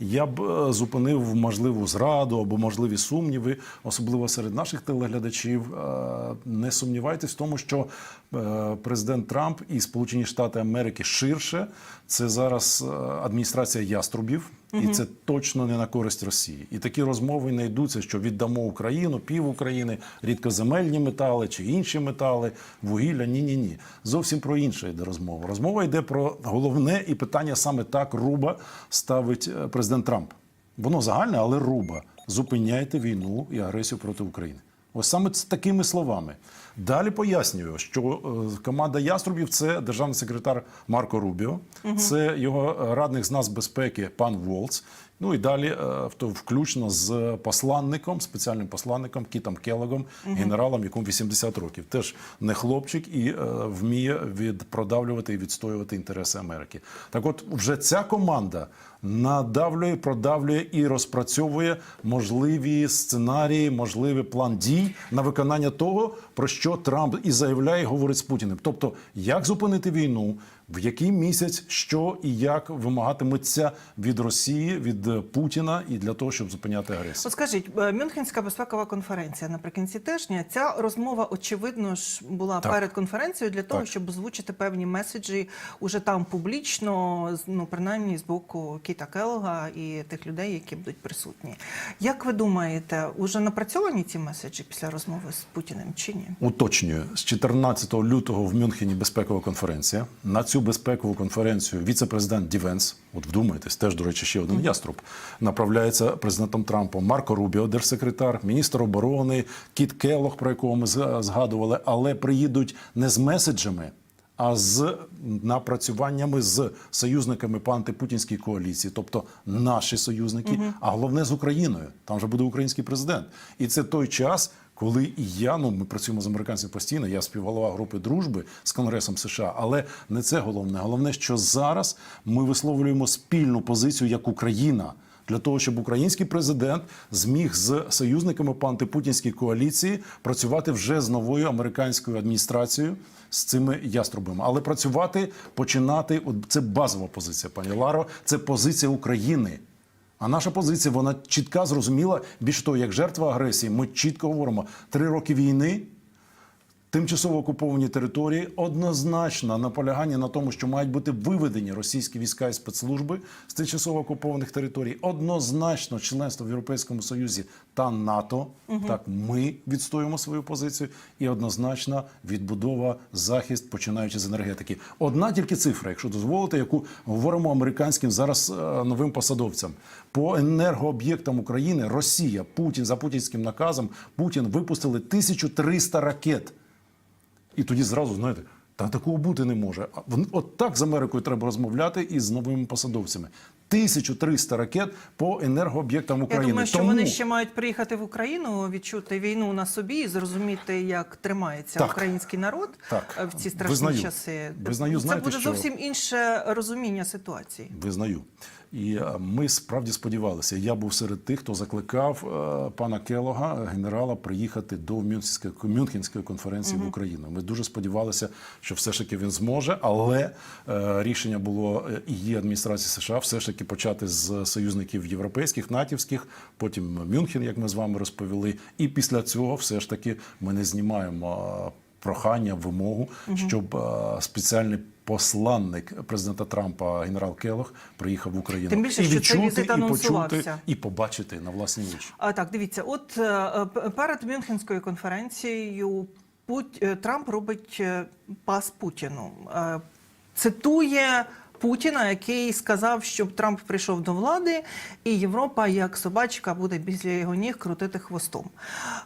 я б е, зупинив можливу зраду або можливі сумніви, особливо серед наших телеглядачів. Е, Не сумнівайтесь в тому, що е, президент Трамп і Сполучені Штати Америки ширше це зараз адміністрація яструбів. І це точно не на користь Росії. І такі розмови не йдуться, що віддамо Україну, пів України, рідкоземельні метали чи інші метали, вугілля. Ні, ні, ні. Зовсім про інше йде розмова. Розмова йде про головне і питання саме так руба ставить е, президент Трамп. Воно загальне, але руба. Зупиняйте війну і агресію проти України. Ось саме з такими словами. Далі пояснюю, що е, команда яструбів це державний секретар Марко Рубіо, це його радник з нацбезпеки пан Волц. Ну і далі, е, включно з посланником, спеціальним посланником Кітом Келогом, генералом, якому 80 років. Теж не хлопчик і е, вміє відпродавлювати і відстоювати інтереси Америки. Так, от вже ця команда надавлює, продавлює і розпрацьовує можливі сценарії, можливий план дій на виконання того, про що Трамп і заявляє, і говорить з Путіним. Тобто, як зупинити війну, в який місяць, що і як вимагатиметься від Росії, від е, Путіна, і для того, щоб зупиняти агресію. От скажіть, е, Мюнхенська безпекова конференція наприкінці тижня. Ця розмова, очевидно ж, була Так. перед конференцією для того, Так. щоб озвучити певні меседжі уже там публічно, ну принаймні з боку Кіта Келога і тих людей, які будуть присутні. Як ви думаєте, уже напрацьовані ці меседжі після розмови з Путіним чи ні? Уточнюю, з 14 лютого в Мюнхені безпекова конференція. На цю безпекову конференцію віце-президент Дівенс, от вдумайтесь, теж, до речі, ще один яструб, направляється президентом Трампом Марко Рубіо, держсекретар, міністр оборони, Кіт Келлог, про якого ми зга- згадували, але приїдуть не з меседжами. А з напрацюваннями з союзниками по антипутінській коаліції, тобто наші союзники, а головне з Україною. Там вже буде український президент. І це той час, коли і я, ну ми працюємо з американцями постійно. Я співголова групи дружби з Конгресом США, але не це головне. Головне, що зараз ми висловлюємо спільну позицію як Україна. Для того щоб український президент зміг з союзниками по антипутінській коаліції працювати вже з новою американською адміністрацією з цими яструбами, але працювати починати це базова позиція, пані Ларо. Це позиція України. А наша позиція вона чітка, зрозуміла. Більше того, як жертва агресії, ми чітко говоримо: три роки війни. Тимчасово окуповані території однозначно наполягання на тому, що мають бути виведені російські війська і спецслужби з тимчасово окупованих територій. Однозначно членство в Європейському Союзі та НАТО. Так ми відстоюємо свою позицію, і однозначно відбудова захист, починаючи з енергетики. Одна тільки цифра, якщо дозволите, яку говоримо американським зараз е, новим посадовцям по енергооб'єктам України. Росія, Путін за путінським наказом Путін випустили 1300 ракет. І тоді зразу знаєте, та такого бути не може. От так з Америкою треба розмовляти і з новими посадовцями. 1300 ракет по енергооб'єктам України. Я думаю, що Тому вони ще мають приїхати в Україну, відчути війну на собі і зрозуміти, як тримається Так. український народ Так. е, в ці страшні Визнаю. часи. Визнаю, Це знаєте, буде що- зовсім інше розуміння ситуації. Визнаю. І е, ми справді сподівалися. Я був серед тих, хто закликав е, пана Келога, генерала, приїхати до Мюнхенської, Мюнхенської конференції в Україну. Ми дуже сподівалися, що все ж таки він зможе, але е, рішення було е, і є адміністрації США все ж таки почати з союзників європейських, натівських, потім Мюнхен, як ми з вами розповіли. І після цього все ж таки ми не знімаємо. е, Прохання, вимогу, щоб е, спеціальний посланник президента Трампа генерал Келох приїхав в Україну Тим більше, і що відчути, візит і почути, і побачити на власні очі. А так, дивіться, от е, перед Мюнхенською конференцією Пут... е, Трамп робить е, пас Путіну. Е, Цитує Путіна, який сказав, щоб Трамп прийшов до влади, і Європа, як собачка, буде після його ніг крутити хвостом.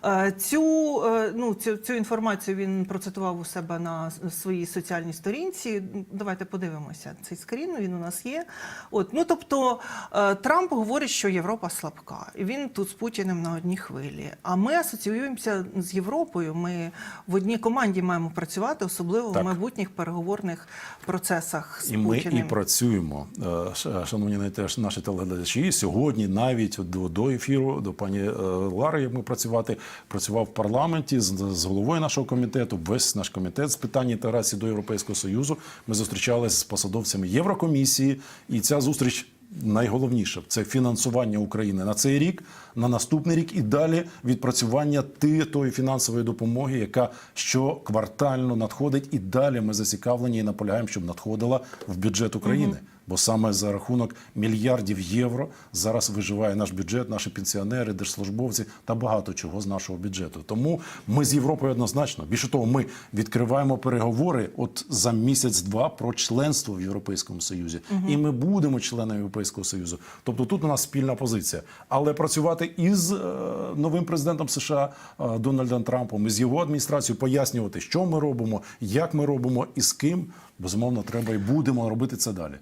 Е, Цю, е, ну, цю, цю інформацію він процитував у себе на своїй соціальній сторінці. Давайте подивимося цей скрін. Він у нас є. От, ну тобто е, Трамп говорить, що Європа слабка, і він тут з Путіним на одній хвилі. А ми асоціюємося з Європою. Ми в одній команді маємо працювати, особливо Так. в майбутніх переговорних процесах з І ми Путіним. І працюємо, Е, шановні на- теж наші телеглядачі. Сьогодні навіть до, до ефіру, до пані е, Лари, як ми працювати, працював в парламенті з, з головою нашого комітету. Весь наш комітет з питань інтеграції до Європейського союзу. Ми зустрічалися з посадовцями Єврокомісії, і ця зустріч найголовніше це фінансування України на цей рік, на наступний рік і далі відпрацювання тої фінансової допомоги, яка щоквартально надходить, і далі ми зацікавлені і наполягаємо, щоб надходила в бюджет України. Бо саме за рахунок мільярдів євро зараз виживає наш бюджет, наші пенсіонери, держслужбовці та багато чого з нашого бюджету. Тому ми з Європою однозначно. Більше того, ми відкриваємо переговори от за місяць-два про членство в Європейському Союзі, і ми будемо членами Європейського Союзу. Тобто тут у нас спільна позиція. Але працювати із е, новим президентом США е, Дональдом Трампом із його адміністрацією, пояснювати, що ми робимо, як ми робимо і з ким. Безумовно, треба і будемо робити це далі.